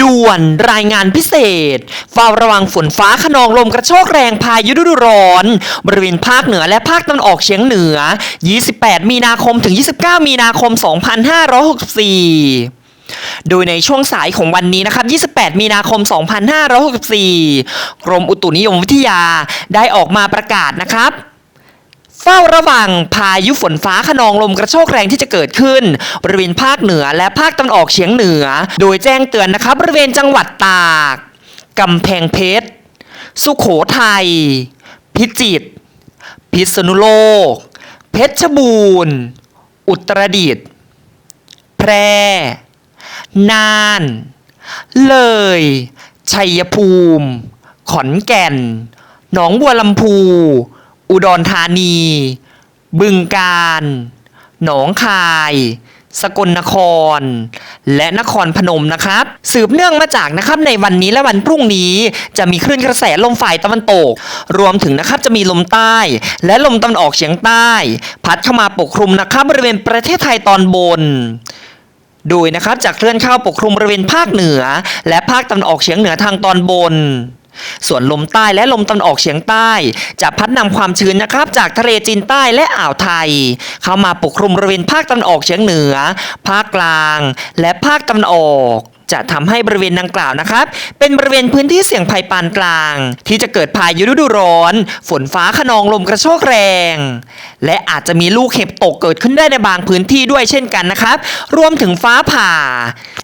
ด่วนรายงานพิเศษเฝ้าระวังฝนฟ้าขนองลมกระโชกแรงพายุฤดูร้อน บริเวณภาคเหนือและภาคตะวันออกเฉียงเหนือ 28 มีนาคมถึง 29 มีนาคม 2564โดยในช่วงสายของวันนี้นะครับ 28 มีนาคม 2564 กรมอุตุนิยมวิทยาได้ออกมาประกาศนะครับ เฝ้าระวังพายุฝนฟ้าขนองลมกระโชกแรงที่จะเกิดขึ้น บริเวณภาคเหนือและภาคตะวันออกเฉียงเหนือ โดยแจ้งเตือนนะครับบริเวณจังหวัดตาก กำแพงเพชร สุขโขทัย พิจิตร พิษณุโลก เพชรบูรณ์ อุตรดิตถ์ แพร่ น่าน เลย ชัยภูมิ ขอนแก่น หนองบัวลำพู อุดรธานี บึงกาฬ หนองคาย สกลนคร และนครพนมนะครับ สืบเนื่องมาจากนะครับในวันนี้และวันพรุ่งนี้จะมีคลื่นกระแสลมฝ่ายตะวันตก รวมถึงนะครับจะมีลมใต้ และลมตะวันออกเฉียงใต้ พัดเข้ามาปกคลุมนะครับบริเวณประเทศไทยตอนบนโดยนะครับจะเคลื่อนเข้าปกคลุมบริเวณภาคเหนือ และภาคตะวันออกเฉียงเหนือทางตอนบน ส่วนลมใต้และลมตะวันออกเฉียงใต้ จะพัดนำความชื้นนะครับ จากทะเลจีนใต้และอ่าวไทย เข้ามาปกคลุมบริเวณภาคตะวันออกเฉียงเหนือ ภาคกลาง และภาคตะวันออก จะทำให้บริเวณดังกล่าวนะครับ เป็นบริเวณพื้นที่เสี่ยงภัยปานกลาง ที่จะเกิดพายุฤดูร้อน ฝนฟ้าขนองลมกระโชกแรง และอาจจะมีลูกเห็บตกเกิดขึ้นได้ในบางพื้นที่ด้วยเช่นกันนะครับ รวมถึงฟ้าผ่า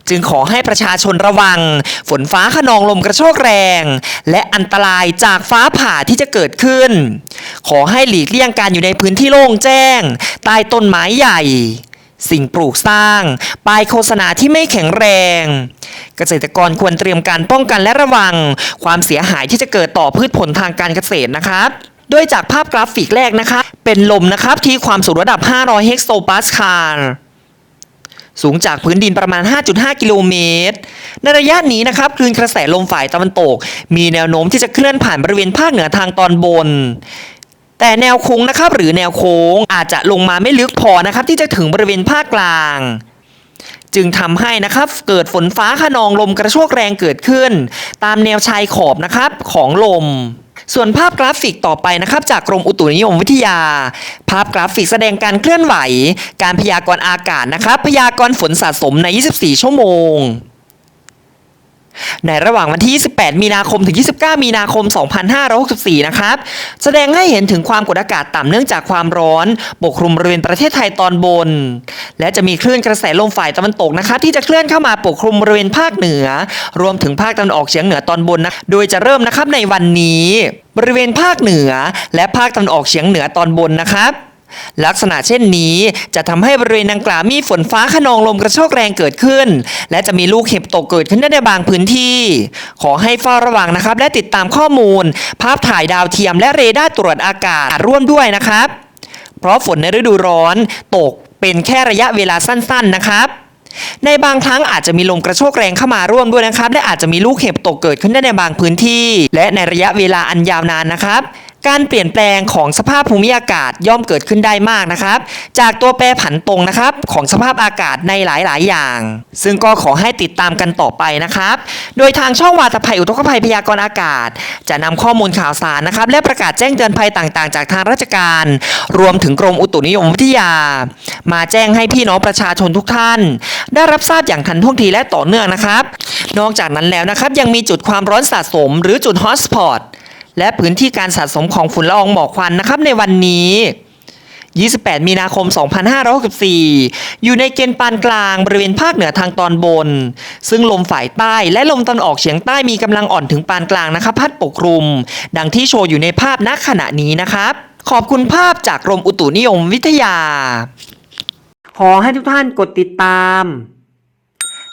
จึงขอให้ประชาชนระวัง ฝนฟ้าขนองลมกระโชกแรง และอันตรายจากฟ้าผ่าที่จะเกิดขึ้น ขอให้หลีกเลี่ยงการอยู่ในพื้นที่โล่งแจ้ง ใต้ต้นไม้ใหญ่ สิ่งปลูกสร้าง ป้ายโฆษณาที่ไม่แข็งแรง เกษตรกรควรเตรียมการป้องกันและระวัง ความเสียหายที่จะเกิดต่อพืชผลทางการเกษตรนะครับโดยจากภาพกราฟิกแรกนะคะ เป็นลมนะครับที่ความสูงระดับ 500 เฮกโตปาสคาลสูงจากพื้นดินประมาณ 5.5 กิโลเมตร ในระยะนี้นะครับคลื่นกระแสลมฝ่ายตะวันตก มีแนวโน้มที่จะเคลื่อนผ่านบริเวณภาคเหนือทางตอนบน แต่แนวโค้งนะครับหรือแนวโค้งอาจจะลงมาไม่ลึกพอนะครับ ที่จะถึงบริเวณภาคกลาง จึงทำให้นะครับเกิดฝนฟ้าขนองลมกระโชกแรงเกิดขึ้น ตามแนวชายขอบนะครับของลม ส่วนภาพกราฟิกต่อไปนะครับ จากกรมอุตุนิยมวิทยา ภาพกราฟิกแสดงการเคลื่อนไหว การพยากรณ์อากาศนะครับ พยากรณ์ฝนสะสมใน 24 ชั่วโมง ในระหว่างวันที่ 28 มีนาคมถึง 29 มีนาคม 2564 นะครับ แสดงให้เห็นถึงความกดอากาศต่ำเนื่องจากความร้อน ปกคลุมบริเวณประเทศไทยตอนบน และจะมีคลื่นกระแสลมฝ่ายตะวันตกนะครับ ที่จะเคลื่อนเข้ามาปกคลุมบริเวณภาคเหนือ รวมถึงภาคตะวันออกเฉียงเหนือตอนบนนะ โดยจะเริ่มนะครับในวันนี้ บริเวณภาคเหนือ และภาคตะวันออกเฉียงเหนือตอนบนนะครับ ลักษณะเช่นนี้จะทำให้บริเวณดังกล่าวมีฝนฟ้าขนองลมกระโชกแรงเกิดขึ้น และจะมีลูกเห็บตกเกิดขึ้นได้ในบางพื้นที่ ขอให้เฝ้าระวังนะครับ และติดตามข้อมูล ภาพถ่ายดาวเทียมและเรดาร์ตรวจอากาศร่วมด้วยนะครับ เพราะฝนในฤดูร้อนตกเป็นแค่ระยะเวลาสั้นๆนะครับ ในบางครั้งอาจจะมีลมกระโชกแรงเข้ามาร่วมด้วยนะครับ และอาจจะมีลูกเห็บตกเกิดขึ้นได้ในบางพื้นที่ และในระยะเวลาอันยาวนานนะครับ การเปลี่ยนแปลงของสภาพภูมิอากาศย่อมเกิดขึ้นได้มากนะครับ จากตัวแปรผันตรงนะครับของสภาพอากาศในหลาย ๆ อย่าง ซึ่งก็ขอให้ติดตามกันต่อไปนะครับ โดยทางช่องวาตภัยอุทกภัยพยากรณ์อากาศ จะนำข้อมูลข่าวสารนะครับ และประกาศแจ้งเตือนภัยต่าง ๆ จากทางราชการ รวมถึงกรมอุตุนิยมวิทยา มาแจ้งให้พี่น้องประชาชนทุกท่าน ได้รับทราบอย่างทันท่วงทีและต่อเนื่องนะครับ นอกจากนั้นแล้วนะครับยังมีจุดความร้อนสะสม หรือจุดฮอตสปอต และพื้นที่การสะสมของฝุ่นละอองหมอกควันนะครับในวันนี้ 28 มีนาคม 2564 อยู่ในเกณฑ์ปานกลางบริเวณภาคเหนือทางตอนบน ซึ่งลมฝ่ายใต้และลมตะวันออกเฉียงใต้มีกำลังอ่อนถึงปานกลางนะครับพัดปกคลุม ดังที่โชว์อยู่ในภาพณขณะนี้นะครับ ขอบคุณภาพจากกรมอุตุนิยมวิทยา ขอให้ทุกท่านกดติดตาม